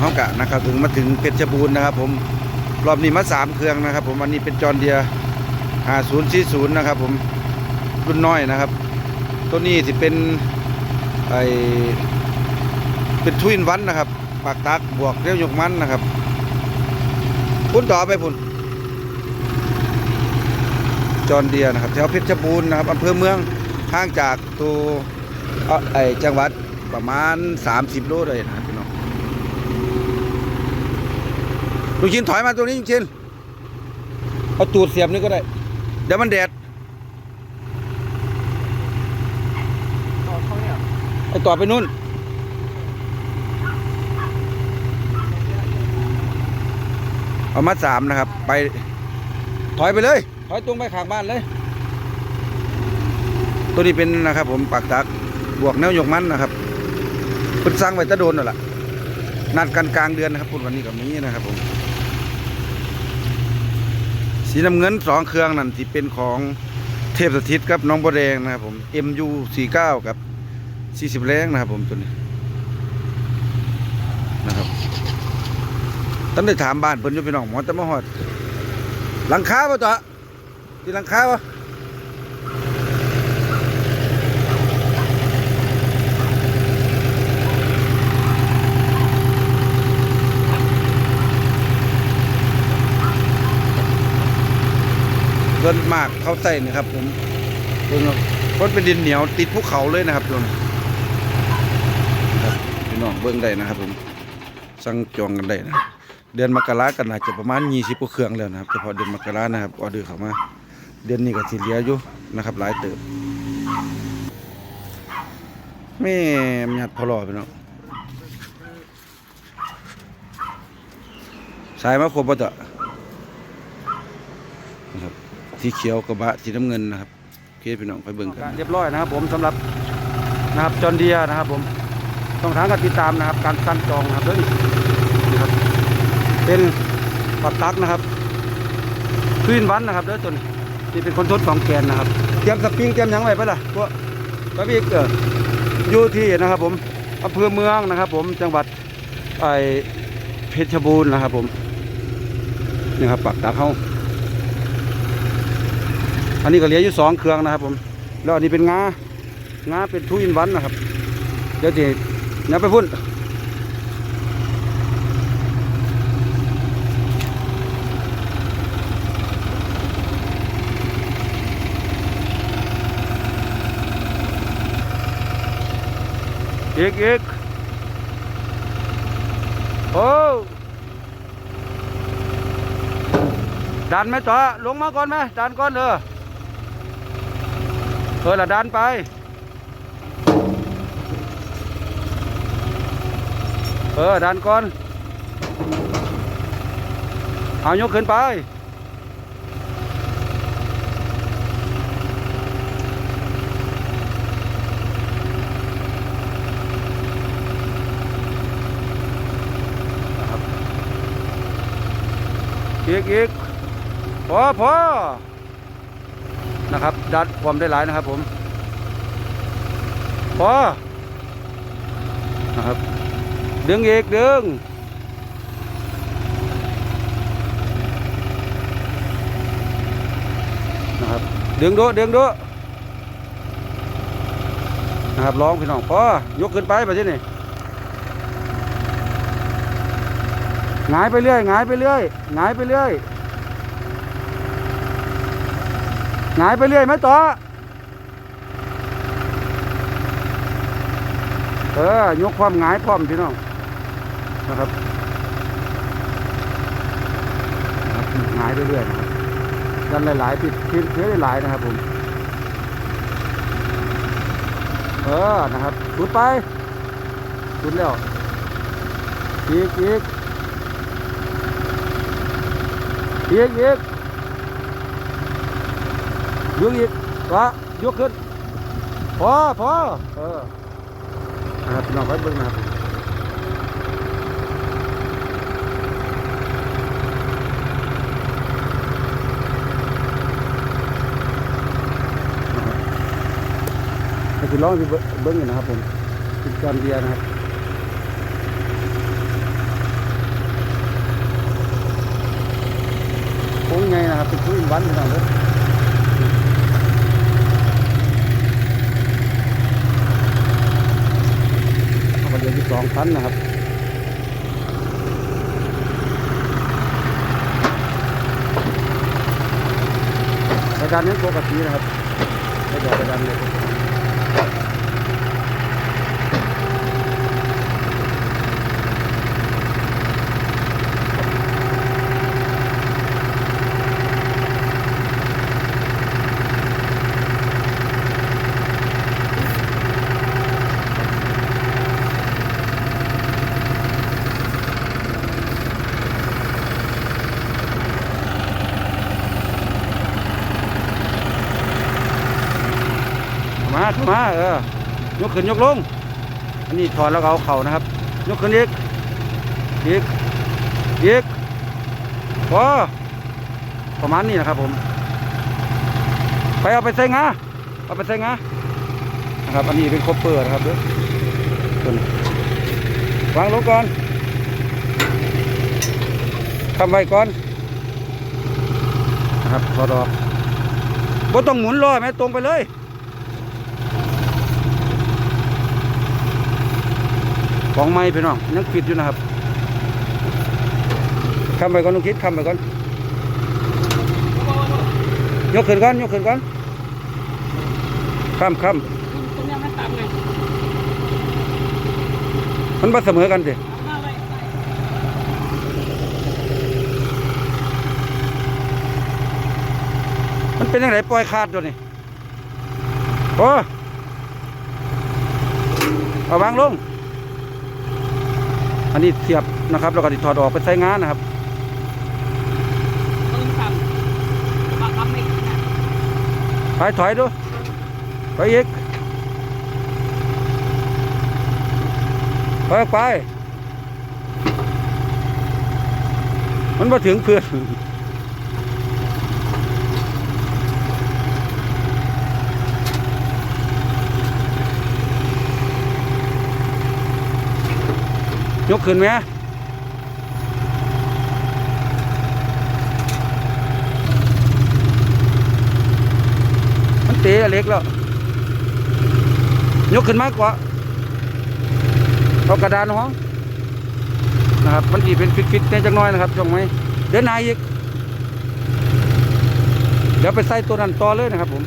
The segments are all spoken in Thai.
เฮากะนะครับถึงมาถึงเพชรบูรณ์นะครับ ผมรอบนี้มาสามเครื่องนะครับ ผมอันนี้เป็นจอนเดีย5040นะครับ ผมรุ่นน้อยนะครับ ตัวนี้สิเป็นไอเป็นทวินวันนะครับ ปากตักบวกเรียวยกมันนะครับพุ่นต่อไปพุ่นจอนเดียนะครับแถวเพชรบูรณ์นะครับอำเภอเมืองห่างจากตัวไอจังหวัดประมาณ 30 โลเลยนะครับพี่น้อง ลุงชินถอยมาตรงนี้ลุงชินเอาตูดเสียบนี่ก็ได้ เดี๋ยวมันแดดไอต่อไปนู่น เอามาสามนะครับ ไป ถอยไปเลย ถอยตรงไปข้างบ้านเลย ตัวนี้เป็นนะครับ ผมปากตักบวกแนวยกมันนะครับเพิ่นสร้างไว้ตะโดนนั่นแหละนัดกันกลางเดือนนะครับพุ่นวันนี้กับนี้นะครับผม สีน้ำเงินสองเครื่องนั่นที่เป็นของเทพสถิตครับน้องบัวแดงนะครับผม MU 49 กับ 40 แรงนะครับผมตัวนี้นะครับตั้งได้ถามบ้านเพิ่นอยู่พี่น้องหมอตะมาฮอดหลังคาป่ะตัวที่หลังคาวะเกินมาก เข้าใส่นี่ครับ ผมเบิ่งเพราะเป็นดินเหนียวติดภูเขาเลยนะครับตัวนี้ครับพี่น้องเบิ่งได้นะครับ ผมสั่งจองกันได้นะเดือนมกรากันอาจจะประมาณ20กว่าเครื่องแล้วนะครับเฉพาะเดือนมกรานะครับออเดอร์เข้ามา เดือนนี้ก็สิเหลืออยู่นะครับ หลายเติบแม่มนยัดพอรอพี่น้องสายมาครบป่ะจ๊ะ นะครับสีเขียวกระบะสีน้ำเงินนะครับโอเคพี่น้องไปเบิ่งกัน เรียบร้อยนะครับ ผมสำหรับนะครับจอนเดียนะครับ ผมต้องทางการติดตามนะครับ การสั่งจองนะครับเด้อนี่ครับ เป็นปักตักนะครับคลื่นวันนะครับเด้อตัวนี้นี่เป็นคนทดสองแกนนะครับเตรียมสปริงเตรียมยังไว้ปล่ะพวกพระพี่เกิดอยู่ที่นะครับ ผมอำเภอเมืองนะครับ ผมจังหวัดไอเพชรบูรณ์นะครับ ผมนี่ครับปักตักเขา อันนี้ก็เหลืออยู่สองเครื่องนะครับ ผม แล้วอันนี้เป็นงางาเป็นทุอินวันนะครับ เดี๋ยวจีนี่ยไปพุ่นเอีกอีกโอ้ดันไหมต่อลงมาก่อนไหมดันก่อนเถออ เออละดันไป เออดันก่อน เอายกขึ้นไป อีกอีกพอพอ นะครับดัดความได้หลายนะครับ ผมพอนะครับดึงอีกดึงนะครับดึงดูดึงดูนะครับร้องพี่น้องพอยกขึ้นไปไปที่นี่หงายไปเรื่อยหงายไปเรื่อยหงายไปเรื่อย หงายไปเรื่อยไหมต่อ เออยกความหงายพร้อมพี่น้องนะครับหงายไปเรื่อยนะครับดันหลายๆติดทิ้งเยอหลายๆนะครับผมเออนะครับสุดไปสุดแล้วอีกอีกอีกอีก ยกอีกวะยกขึ้นพอพอเออนะครับน้องไปเบิ่งนะครับคือร้องที่เบิ้งอยนะครับผมกิจกรรมเดียนะครับโค้งไงนะครับเป็นผู้อินวันนะครับ เอาไปเดือนที่สองตันนะครับรายการนี้ปกตินะครับไม่บอกรายการเลย มาเข้ามาเออยกขึ้นยกลง อันนี้ถอดแล้วเอาเข่านะครับ ยกขึ้นอีกอีกอีกพอประมาณนี้นะครับผม ไปเอาไปใส่งาเอาไปใส่งานะครับ อันนี้เป็นครบเปิดนะครับเด้อวนี้วางลงก่อนทำไว้ก่อนนะครับถอดออกบ่ต้องหมุนล้อแม่ตรงไปเลย ของไม้พี่น้องยังปิดอยู่นะครับคำไปก่อนลุงคิดคำไปก่อนยกขึ้นก่อนยกขึ้นก่อนคำคตรงนี้มันต่ำมันมาเสมอกันสิมันเป็นยังไงปล่อยขาดตัวนี้โอ้เอาวางลง อันนี้เสียบนะครับแล้วก็ติดถอดออกไปใช้งานนะครับตรงต่ำมาทำไม่กินนะถอยถอยดูไปอีกไปออกไป มันมาถึงเพื่อน ขึ้นไหมมันเตะเล็กแล้วยกขึ้นมากกว่าเอากระดานห้องนะครับมันจีเป็นฟิตๆแน่จังน้อยนะครับจงไหมเดินหนายอีกเดี๋ยวไปใส่ตัวนั้นต่อเลยนะครับผม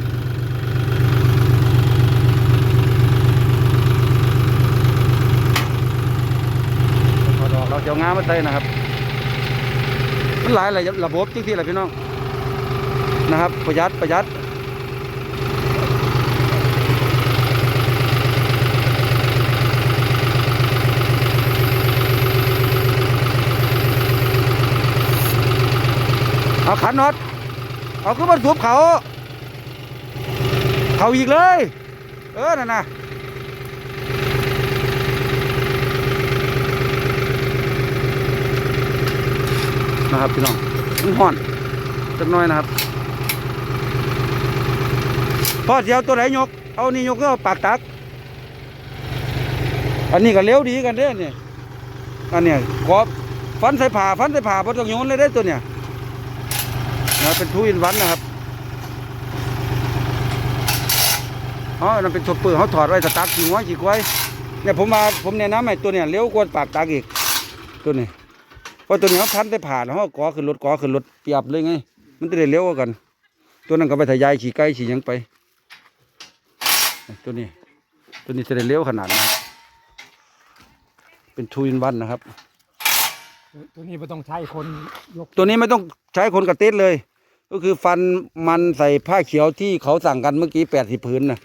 พอดอก เจะเอางามาใส่นะครับ มันหลายหลายระบบจริงๆแหละพี่น้องนะครับ ประหยัดประหยัดเอาขันน็อตเอาขึ้นมาทุบเขา เขาอีกเลย เออนั่นนะ นะครับพี่น้องมันห่อนจักน้อยนะครับพ่อเสียวตัวไหนยก เอานี่ยกก็ปากตัก อันนี้ก็เลี้ยวดีกันเด้เนี่ยอันเนี้ยกอบฟันใส่ผ่าฟันใส่ผ่าพอต้องโยนเลยได้ตัวเนี่ยนะเป็นทูอินวันนะครับอ๋อนั่นเป็นตัวเปลือเขาถอดไว้สตาร์ทขี่ไว้ขี่ไว้เนี่ยผมมาผมแนะนำไอ้ตัวเนี่ยเลี้ยวกว่าปากตากอีกตัวนี้ เพราะตัวนี้เขาพันได้ผ่านเขาก่อขึ้นรถก่อขึ้นรถเปรียบเลยไง มันจะได้เลี้ยวกว่ากัน ตัวนั้นก็ไปทะยายขี่ไก่ขี่หยังไป ตัวนี้ ตัวนี้จะได้เลี้ยวขนาดนั้นเป็นทูอินวันนะครับ ตัวนี้ไม่ต้องใช้คนยกตัวนี้ไม่ต้องใช้คนกระติดเลย ก็คือฟันมันใส่ผ้าเขียวที่เขาสั่งกันเมื่อกี้แปดสิบพื้นนะ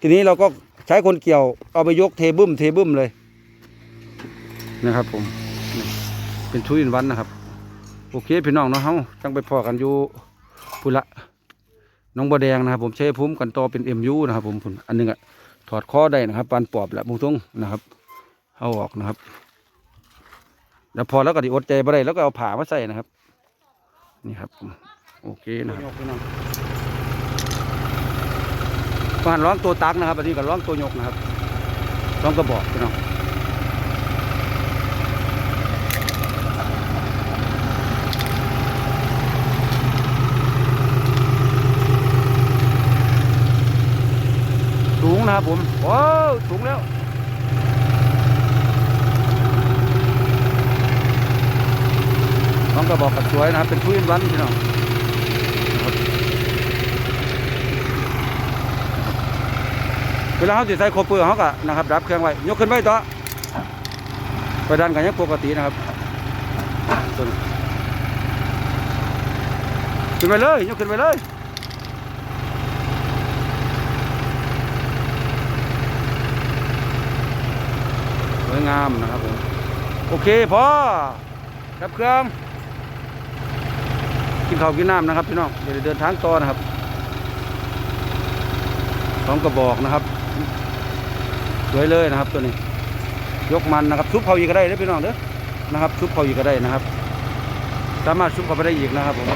ทีนี้เราก็ใช้คนเกี่ยวเอาไปยกเทบึ้มเทบึ้มเลยนะครับผมนี่ เป็นทุยนวันนะครับ โอเคพี่น้องเนาะเฮาจังไปพอกันอยู่พุละน้องบัวแดงนะครับ ผมใช้พุ่มกันต่อเป็นเอ็มยูนะครับ ผมอันนึงอะถอดข้อได้นะครับปานปอบแหละมุงตรงนะครับเอาออกนะครับแล้วพอแล้วก็ดิอดใจบ่ได้แล้วก็เอาผ่ามาใส่นะครับ นี่ครับ โอเคนะครับการร้องตัวตักนะครับอันนี้ก็ร้องตัวยกนะครับร้องกระบอกพี่น้อง นะครับผมโอ้สูงแล้วน้องกระบอกกับสวยนะครับ เป็นทุยนวันพี่น้องเวลาเขาติดใส่โคเปอร์เขาก็นะครับรับเครื่องไว้ยกขึ้นไว้ต่อไปดันกันยังปกตินะครับขึ้นไปเลยยกขึ้นไปเลย วยงามนะครับผมโอเคพอครับเครื่องกินข้าวกินน้ำนะครับพี่น้องเดี๋ยวเดินทางต่อนะครับสองกระบอกนะครับสวยเลยนะครับตัวนี้ ยกมันนะครับซุปเขาอีกก็ได้เด้อพี่น้องเด้อนะครับซุปเขาอีกก็ได้นะครับ สามารถซุปเขาไปได้อีกนะครับผม